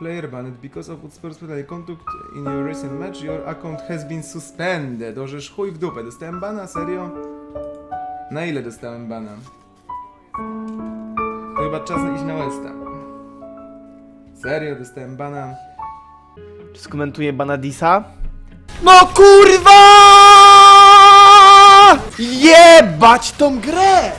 Player banned because of unsportsmanlike conduct in your recent match. Your account has been suspended. Orzesz chuj w dupę. Dostałem bana? Serio? Na ile dostałem bana? To chyba czas iść na Westa. Serio? Dostałem bana? Czy skomentuję Banadisa? No kurwa! Jebać tą grę!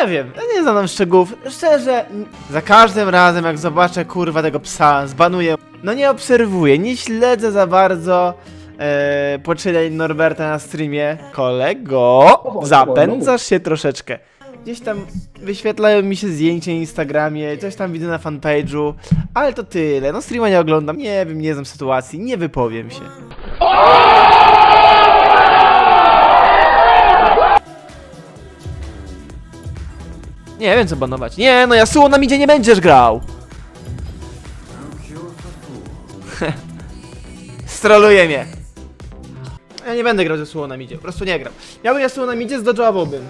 Nie wiem, nie znam szczegółów. Szczerze, za każdym razem jak zobaczę kurwa tego psa, zbanuję. No nie obserwuję, nie śledzę za bardzo e, poczynań Norberta na streamie. Kolego, zapędzasz się troszeczkę. Gdzieś tam wyświetlają mi się zdjęcia na Instagramie, coś tam widzę na fanpage'u, ale to tyle. No streama nie oglądam, nie wiem, nie znam sytuacji, nie wypowiem się. Nie wiem co banować. Nie, no Yasuo na midzie nie będziesz grał. Stroluje mnie. Ja nie będę grał Yasuo na midzie, po prostu nie gram. Miałbym Yasuo na midzie, zdodżowałbym.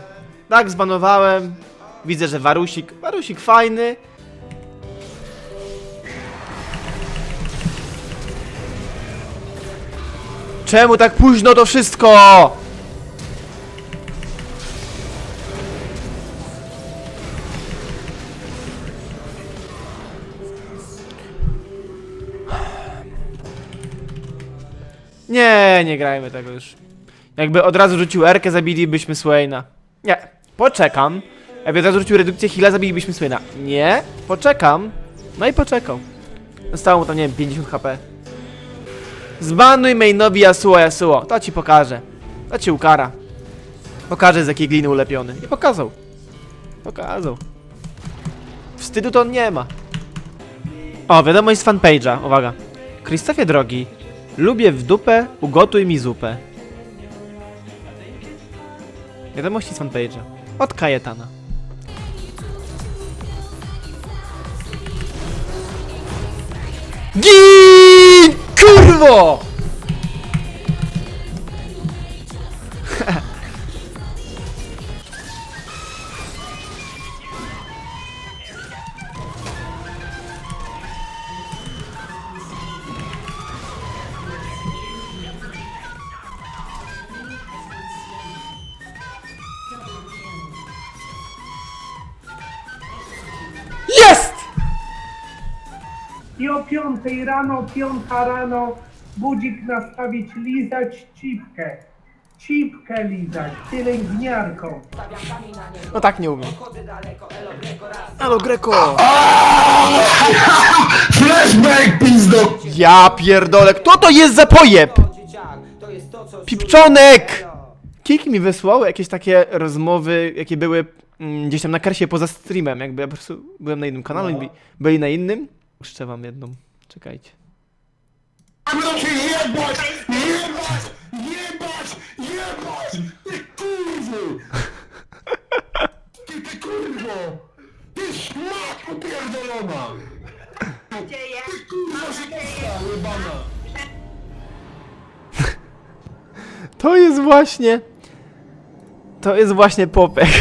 Tak, zbanowałem. Widzę, że Warusik, Warusik fajny. Czemu tak późno to wszystko? Nie, nie grajmy tego już. Jakby od razu rzucił Erkę, zabilibyśmy Swaina. Nie, poczekam. Jakby od razu rzucił redukcję heal'a, zabilibyśmy Swaina. Nie, poczekam. No i poczekał. Zostało mu tam, nie wiem, 50 HP. Zbanuj mainowi Yasuo Yasuo. To ci pokażę. To ci ukara. Pokażę z jakiej gliny ulepiony. I pokazał. Pokazał. Wstydu to on nie ma. O, wiadomość z fanpage'a. Uwaga. Krzysztofie drogi, lubię w dupę, ugotuj mi zupę. Wiadomości z fanpage'a. Od Kajetana. GIN! Kurwo! I o piątej rano, piąta rano, budzik nastawić, lizać cipkę. Cipkę lizać, pielęgniarką. No tak nie umiem. Elo Greco! Flashback, pizdo! Ja pierdolę, kto to jest za pojeb? Pipczonek! Kiki mi wysłał jakieś takie rozmowy, jakie były mm, gdzieś tam na karsie poza streamem, jakby ja po prostu byłem na innym kanale, no. byli na innym. Jeszcze wam jedną, czekajcie. Będą cię jebać! Jebać! Jebać! Jebać! Ty kurwo! Ty, ty kurwo! Ty szmat upierdolona! Ty kurwa żydowska jebana! To jest właśnie... To jest właśnie popek.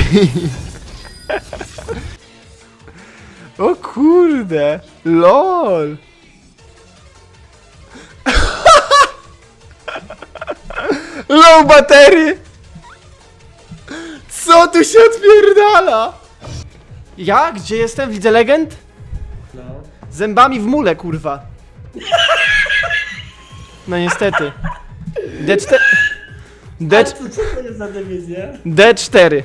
o kurde, lol. Low batery! Co tu się odpierdala? Ja? Gdzie jestem? Widzę legend? Zębami w mule, kurwa. No niestety. D4... D... Co to jest za dywizja? D4.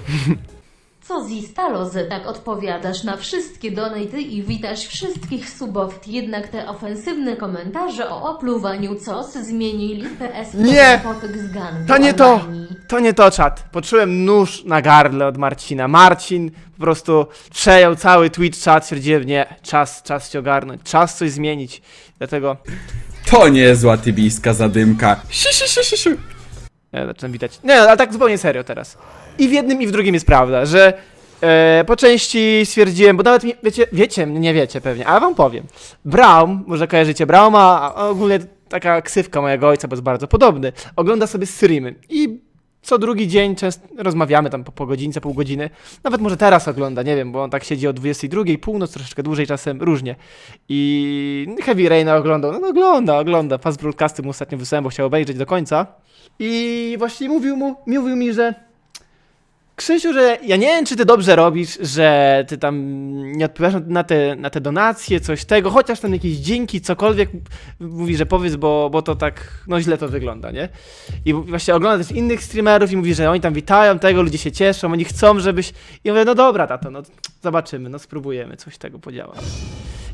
Co Zistalozy tak odpowiadasz na wszystkie donaty i witasz wszystkich suboft, jednak te ofensywne komentarze o opluwaniu COS zmienili PS Nie! z gangu To nie to! online. To nie to, czat. Poczułem nóż na gardle od Marcina. Marcin po prostu przejął cały Twitch czat. Stwierdziłem, nie, czas, czas się ogarnąć, czas coś zmienić. Dlatego To niezła tybijska zadymka. Si, si, si, si, si. ja zaczynam witać. Nie, ale tak zupełnie serio teraz. I w jednym i w drugim jest prawda, że e, po części stwierdziłem, bo nawet mi, wiecie, wiecie, nie wiecie pewnie, ale wam powiem. Braum, może kojarzycie Brauma, a ogólnie taka ksywka mojego ojca, bo jest bardzo podobny, ogląda sobie streamy i co drugi dzień często rozmawiamy tam po, po godzince, pół godziny. Nawet może teraz ogląda, nie wiem, bo on tak siedzi o 22, północ, troszeczkę dłużej czasem, różnie. I Heavy Raina oglądał, no, no ogląda, ogląda. Fast Broadcasty mu ostatnio wysłałem, bo chciał obejrzeć do końca. I właśnie mówił mu, mówił mi, że Krzysiu, że ja nie wiem, czy ty dobrze robisz, że ty tam nie odpowiadasz na te, na te donacje, coś tego, chociaż tam jakieś dzięki, cokolwiek mówi, że powiedz, bo, bo to tak, no źle to wygląda, nie? I właśnie ogląda też innych streamerów i mówi, że oni tam witają tego, ludzie się cieszą, oni chcą, żebyś... I mówię, no dobra, tato, no zobaczymy, no spróbujemy, coś tego podziała.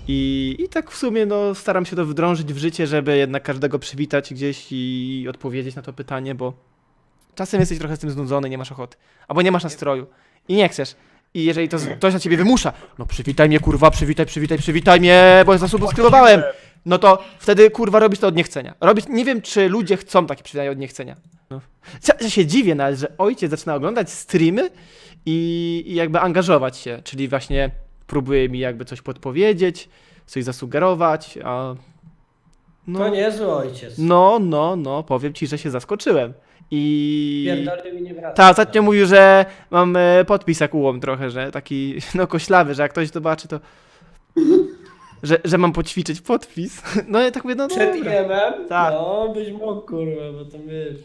I, I tak w sumie, no staram się to wdrążyć w życie, żeby jednak każdego przywitać gdzieś i odpowiedzieć na to pytanie, bo czasem jesteś trochę z tym znudzony, nie masz ochoty. Albo nie masz nastroju i nie chcesz. I jeżeli to z- ktoś na ciebie wymusza, no przywitaj mnie kurwa, przywitaj, przywitaj, przywitaj mnie, bo ja zasubskrybowałem. No to wtedy kurwa robisz to od niechcenia. Robisz, nie wiem czy ludzie chcą takie przywitania od niechcenia. No. Ja, ja się dziwię nawet, że ojciec zaczyna oglądać streamy i, i jakby angażować się, czyli właśnie próbuje mi jakby coś podpowiedzieć, coś zasugerować, a... No, To niezły ojciec. no, no, no, powiem ci, że się zaskoczyłem. I... Mi nie. Tak, ostatnio mówił, że mam e, podpis jak ułom trochę, że taki no koślawy, że jak ktoś zobaczy to... Że, że mam poćwiczyć podpis. No ja tak mówię, no Przed dobra. IM-em? Tak. No, byś mógł, kurwa, bo to wiesz.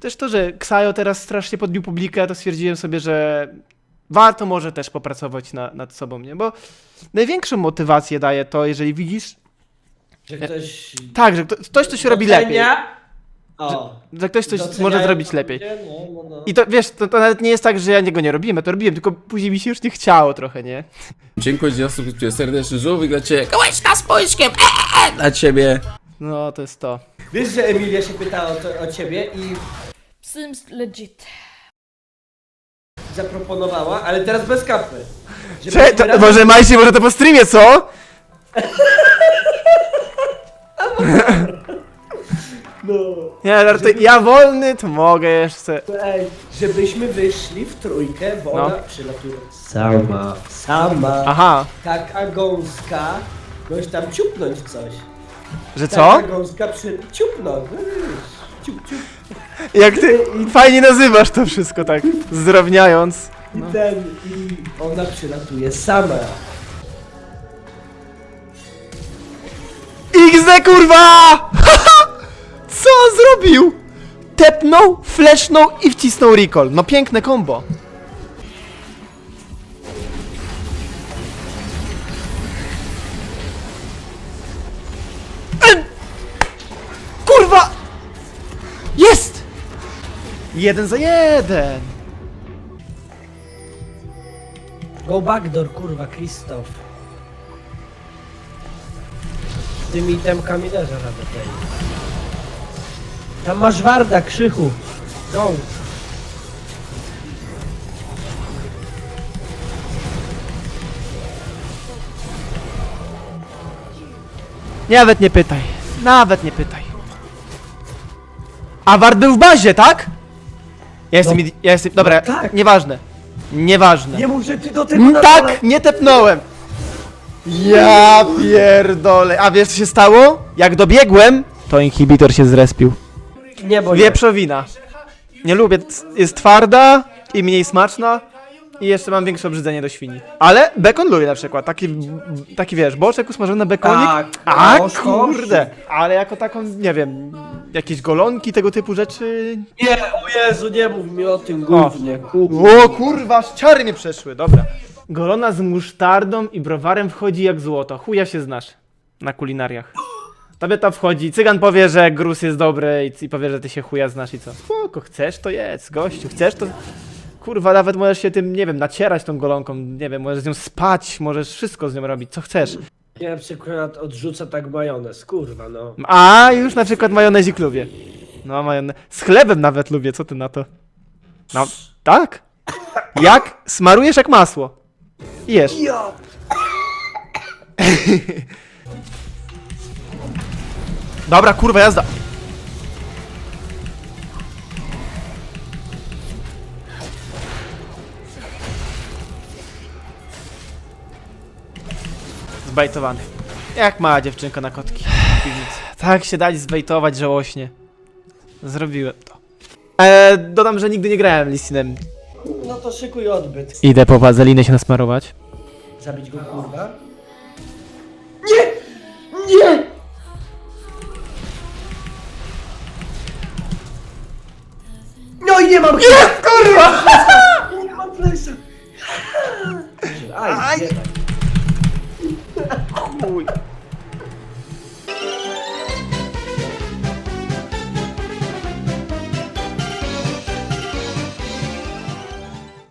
Też to, że Ksajo teraz strasznie podbił publikę, to stwierdziłem sobie, że warto może też popracować na, nad sobą, nie? Bo największą motywację daje to, jeżeli widzisz, Że ktoś... tak, że kto- ktoś coś robi lepiej, docenia. O. że ktoś coś Doceniają może zrobić to lepiej. ludzie, No, no, no. I to wiesz, to, to nawet nie jest tak, że ja niego nie robiłem, ja to robiłem, tylko później mi się już nie chciało trochę, nie? Dziękuję ci za subskrypcję serdecznie, żółwik dla ciebie, kołeczka z pójśkiem, eee, dla ciebie. No, to jest to. Wiesz, że Emilia się pytała o, to, o ciebie i Seems legit. zaproponowała, ale teraz bez kapy. Cze, Żebyśmy to, razem- może Majsi, może to po streamie, co? No. Nie, żartuję, ja wolny, to mogę jeszcze. Ej, żebyśmy wyszli w trójkę, bo No. ona przylatuje sama, sama, Aha, taka gąska, możesz tam ciupnąć coś. że co? Taka gąska przy... ciupnąć, no wiesz, ciup, ciup. Jak ty fajnie nazywasz to wszystko tak, zdrowniając. I ten, i ona przylatuje sama. XD kurwa! Zrobił? Tepnął, flashnął i wcisnął recall. No piękne combo. Kurwa! Jest! Jeden za jeden. Go backdoor, kurwa, Krzysztof. Tymi itemkami też radę tej. Tam masz warda, krzychu. Go. Nawet nie pytaj. Nawet nie pytaj. A Ward był w bazie, tak? Ja jestem. No. idi- Ja jestem. Dobra, No tak. nieważne. Nieważne. Nie mów, że ty do tego Mm, Tak, nie tepnąłem. Ja pierdolę. A wiesz co się stało? Jak dobiegłem, to inhibitor się zrespił. Nie, bo nie. Wieprzowina. Nie lubię, jest twarda i mniej smaczna. I jeszcze mam większe obrzydzenie do świni. Ale bekon lubię na przykład. Taki, taki wiesz, boczek usmażony na bekonik. Tak, A kurde. Ale jako taką, nie wiem, jakieś golonki, tego typu rzeczy. Nie, o Jezu, nie mów mi o tym kurwa. O kurwa, aż ciary mnie przeszły, dobra. Golona z musztardą i browarem wchodzi jak złoto. Chuja się znasz na kulinariach. Tobie to wchodzi. Cygan powie, że gruz jest dobry i, i powie, że ty się chuja znasz i co? Spoko, chcesz to jedz, gościu, chcesz to... Kurwa, nawet możesz się tym, nie wiem, nacierać tą golonką, nie wiem, możesz z nią spać, możesz wszystko z nią robić, co chcesz. Ja na przykład odrzucę tak majonez, kurwa, no. A, już na przykład majonezik lubię. No, majonez... Z chlebem nawet lubię, co ty na to? No, tak? Jak? Smarujesz jak masło. I Jesz. Dobra, kurwa, jazda. Zbajtowany. Jak mała dziewczynka na kotki. Tak się dali zbejtować żałośnie. Zrobiłem to. E, dodam, że nigdy nie grałem Lissinem. No to szykuj odbyt. Idę po wazelinę się nasmarować. Zabić go kurwa. Nie! Nie! Nie mam Jest kurwa! Nie mam flesza. Aj, Aj.